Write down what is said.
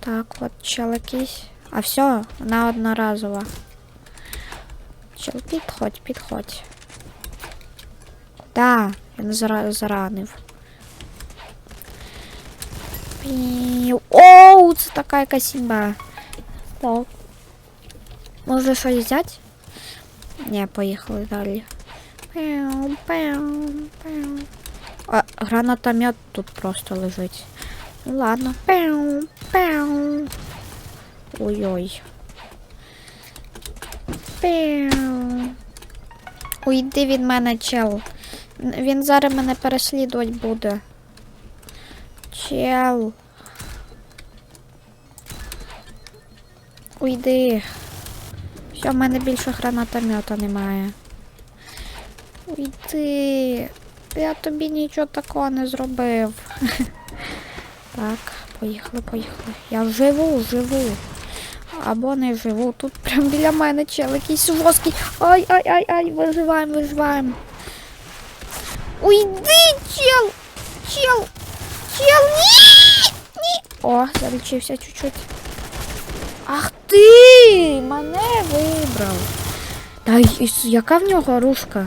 Так, от чел. А все, вона одноразова. Чел, підходь, підходь. Да, він зара заранив. Оу, це така якась імба. Так. Може щось взяти? Ні, поїхали далі. Пяу, пяу, пяу. А, гранатомет тут просто лежить. Ну ладно. Пяу, пяу. Ой-ой. Пяу. Уйди від мене, чел. Він зараз мене переслідувати буде. Чел. Уйди. Все, в мене більше гранатомета немає. Уйди. Я тобі нічого такого не зробив. Так, поїхали, поїхали. Я живу, живу. Або не живу. Тут прям біля мене чел якийсь жорсткий. Ай, ай, ай, ай, виживаємо, виживаємо. Уйди, чел! Чел! Чел, ні! Ні! О, залічився чуть-чуть. Ах ти! Мене вибрав. Та яка в нього рушка?